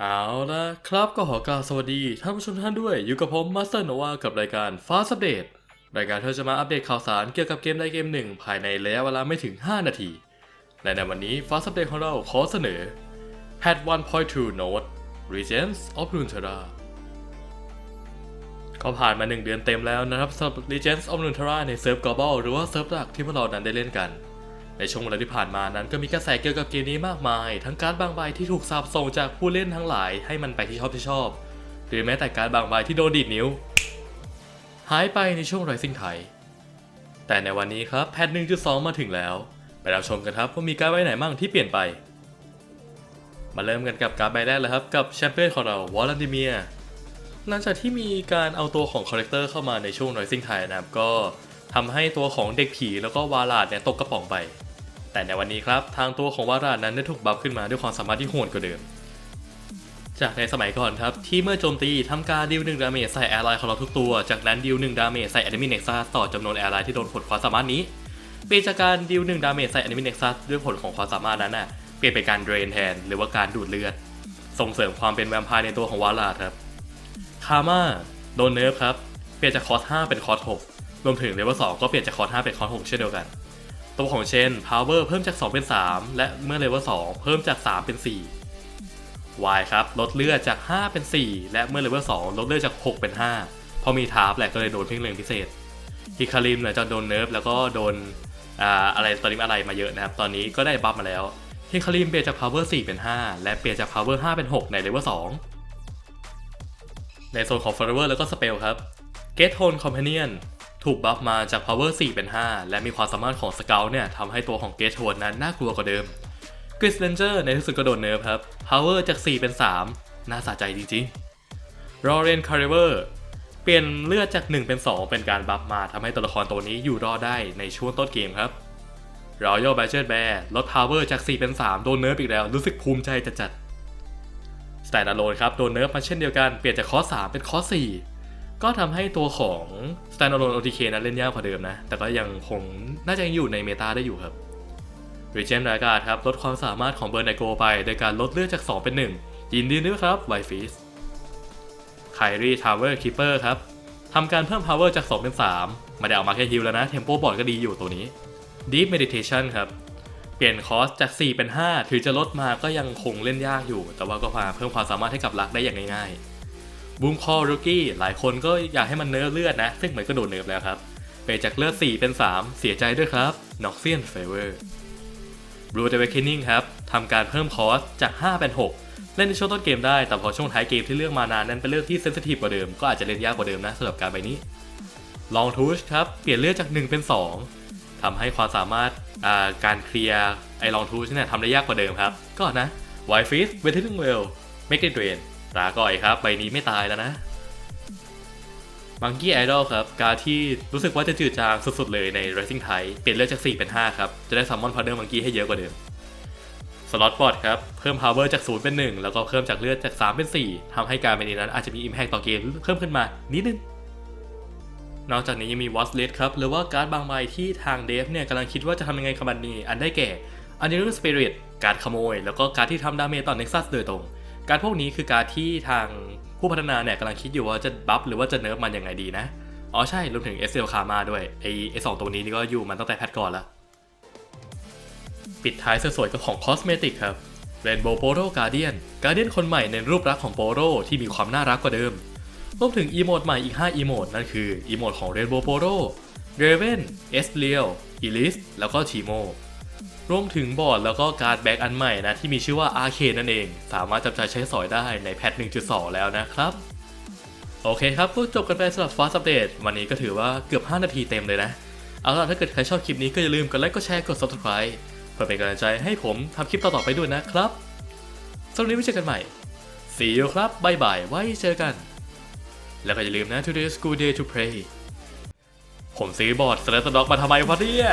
เอาละครับก็ขอกล่าวสวัสดีท่านผู้ชมท่านด้วย อยู่กับผมมาสเตอร์โนวากับรายการ Fast Update รายการที่จะมาอัปเดตข่าวสารเกี่ยวกับเกมใดเกมหนึ่ง ภายในระยะเวลาไม่ถึง 5 นาที และในวันนี้ Fast Update ของเราขอเสนอ Pad 1.2 Note Regents of Runeterra ก็ผ่านมา 1 เดือนเต็มแล้วนะครับสำหรับ Legends of Runeterra ในเซิร์ฟ Global หรือว่าเซิร์ฟหลักที่พวกเรานั้นได้เล่นกัน ในช่วงเวลาที่ผ่านมานั้นก็มีกระแสเกี่ยวกับเกมนี้มากมาย ทั้งการดบางใบที่ถูกสาบส่งจากผู้เล่นทั้งหลายให้มันไปที่ชอบที่ชอบ หรือแม้แต่การดบางใบที่โดนดีดนิ้ว หายไปในช่วงไรซิ่งไทย แต่ในวันนี้ครับแพท1.2 มาถึงแล้ว ไปรับชมกันครับว่ามีการดใบไหนบ้างที่เปลี่ยนไป มาเริ่มกันกับการดใบแรกเลยครับกับแชมเปี้ยนของเราวอลลันดิเมียหลังจากที่มีการเอาตัวของคอ l เลกเตอร์เข้ามาในช่วง Rising Tide นะครับก็ทำให้ตัวของเด็กผีแล้วก็วาลาดเนี่ยตกกระป๋องไป แต่ในวันนี้ครับทางตัวของวาลานั้นได้ถูกบัฟขึ้นมาด้วยความสามารถที่โหดกว่าเดิม จากในสมัยก่อนครับ ที่เมื่อโจมตีทำการดิวหนึ่งดาเมจใส่แอร์ไลน์ของเราทุกตัว จากนั้นดิวหนึ่งดาเมจใส่แอนิมิเน็กซัสต่อจำนวนแอร์ไลน์ที่โดนผลความสามารถนี้เปลี่ยนจากการดิวหนึ่งดาเมจใส่แอนิมิเน็กซัสด้วยผลของความสามารถนั้นน่ะเปลี่ยนเป็นการเดรนแทนหรือว่าการดูดเลือด ส่งเสริมความเป็นแวมไพร์ในตัวของวาลาครับคาม่าโดนเนิร์ฟครับเปลี่ยนจากคอร์ส5เป็นคอร์ส6รวมถึงเลเวล2ก็เปลี่ยนจากคอร์ส5เป็นคอร์ส6เช่นเดียวกัน ตัวของเชน power เพิ่มจาก 2 เป็น 3 และเมื่อเลเวล2เพิ่มจาก 3 เป็น 4 Y ครับ ลดเลือดจาก 5 เป็น 4 และเมื่อเลเวล2ลดเลือดจาก 6 เป็น 5 พอมีทาร์ฟแหละก็เลยโดนเพ่งเล็งพิเศษฮิคาริมเนี่ยจะโดนเนิร์ฟแล้วก็โดนอ่าอะไรตอนนี้อะไรมาเยอะนะครับ ตอนนี้ก็ได้บัฟมาแล้วฮิคาริมเปลี่ยนจาก power 4 เป็น 5 และเปลี่ยนจาก power 5 เป็น 6 ในเลเวล2ในโซนของ Forever แล้วก็ Spell ครับ Get Hone Companion ถูกบัฟมาจาก Power 4 เป็น 5 และมีความสามารถของ Scout เนี่ยทำให้ตัวของ Get Hone นั้นน่ากลัวกว่าเดิม Gris Ranger ในที่สุดก็โดนเนิร์ฟครับ Power จาก 4 เป็น 3 น่าสะใจจริงๆ Roren c a r r i v e r เปลี่ยนเลือดจาก 1 เป็น 2 เป็นการบัฟมาทำให้ตัวละครตัวนี้อยู่รอดได้ในช่วงต้นเกมครับ Royal Badger Bear ลด Power จาก 4 เป็น 3 โดนเนิร์ฟอีกแล้ว รู้สึกภูมิใจจัดๆ Stand Alone ครับโดนเนิร์ฟมาเช่นเดียวกันเปลี่ยนจากคอส3เป็นคอส4 ก็ทำให้ตัวของ Stand Alone OTK นั้นเล่นยากกว่าเดิมนะ แต่ก็ยังคงน่าจะยังอยู่ในเมตาได้อยู่ครับ Regen r a g a ครับ ลดความสามารถของเบอร์ไนโกไป โดยการลดเลือดจาก 2 เป็น 1 ยินดีด้วยครับไวฟิสไครีทาวเวอร์คิปเปอร์ครับทำการเพิ่ม power จาก 2 เป็น3ไม่ได้เอามาแค่ฮิลแล้วนะ เทมโปบอร์ดก็ดีอยู่ตัวนี้ Deep Meditation ครับ เปลี่ยนคอสจาก 4 เป็น 5 ถือจะลดมาก็ยังคงเล่นยากอยู่ แต่ว่าก็พาเพิ่มความสามารถให้กับลักได้อย่างง่ายๆ บูมคอรูกี้หลายคนก็อยากให้มันเนิร์ฟเลือดนะ ซึ่งเหมือนก็โดนเนิร์ฟแล้วครับเปลี่ยนจากเลือด 4 เป็น 3 เสียใจด้วยครับ Noxian Favor Blue Awakening ครับทำการเพิ่มคอสจาก 5 เป็น 6 เล่นในช่วงต้นเกมได้ แต่พอช่วงท้ายเกมที่เลือกมานานนั้นเป็นเลือกที่เซนซิทีฟกว่าเดิม ก็อาจจะเล่นยากกว่าเดิมนะสำหรับการใบนี้ Long Touch ครับเปลี่ยนเลือดจาก 1 เป็น 2ทำให้ความสามารถการเคลียร์ไอ Long Touch เนี่ยทำได้ยากกว่าเดิมครับก็นะ White Fist w e t t i n g Well Make it Rain ลาก่อยครับใบนี้ไม่ตายแล้วนะ Monkey Idol ครับ การที่รู้สึกว่าจะจืดจางสุดๆเลยใน Rising Tide เปลี่ยนเลือดจาก 4 เป็น 5 ครับ จะได้ Summon Powder Monkey ให้เยอะกว่าเดิม Slot Bot ครับ เพิ่ม Power จาก 0 เป็น 1 แล้วก็เพิ่มจากเลือดจาก 3 เป็น 4ทำให้การเป็นนี้นั้นอาจจะมี Impact ต่อเกมเพิ่มขึ้นมานิดนึง นอกจากนี้ยังมี Watch List ครับ หรือว่าการ์ดบางใบที่ทางเดฟเนี่ยกำลังคิดว่าจะทำยังไงกับมันนี้อันได้แก่ u n d e r Spirit การดขโมย แล้วก็การที่ทำดาเมจต่อ Nexus โดยตรง การพวกนี้คือการที่ทางผู้พัฒนาเนี่ยกำลังคิดอยู่ว่าจะบัฟหรือว่าจะเนิร์ฟมันยังไงดีนะ อ๋อใช่รวมถึง SL Karma ด้วยไอไอสองตัวนี้นี่ก็อยู่มันตั้งแต่แพทก่อนละปิดท้ายสวยๆกับของ Cosmetic ครับ Rainbow Poro Guardian Guardian คนใหม่ในรูปลักษณ์ของ Poro ที่มีความน่ารักกว่าเดิมรวมถึงอีโมดใหม่อีก 5 อีโมดนั่นคืออีโมดของ Rainbow Poro Raven e s l i e l Elise แล้วก็ Timo รวมถึงบอร์ดแล้วก็การ์ดแบ็กอันใหม่นะที่มีชื่อว่า Arcane นั่นเอง สามารถจับจ่ายใช้สอยได้ในแพท 1.2 แล้วนะครับ โอเคครับก็จบกันไปสำหรับ Fast Update วันนี้ก็ถือว่าเกือบ 5 นาทีเต็มเลยนะ เอาล่ะถ้าเกิดใครชอบคลิปนี้ก็อย่าลืมกดไลค์กดแชร์กด Subscribe เพื่อเป็นกำลังใจให้ผมทำคลิปต่อๆไปด้วยนะครับสำหรับวันนี้ไว้เจอกันใหม่ See you ครับบ๊ายบายไว้เจอกัน แล้วก็อย่าลืมนะ Today's School Day to Pray ผมซื้อบอร์ดสแลตด็อกมาทำไมวะเนี่ย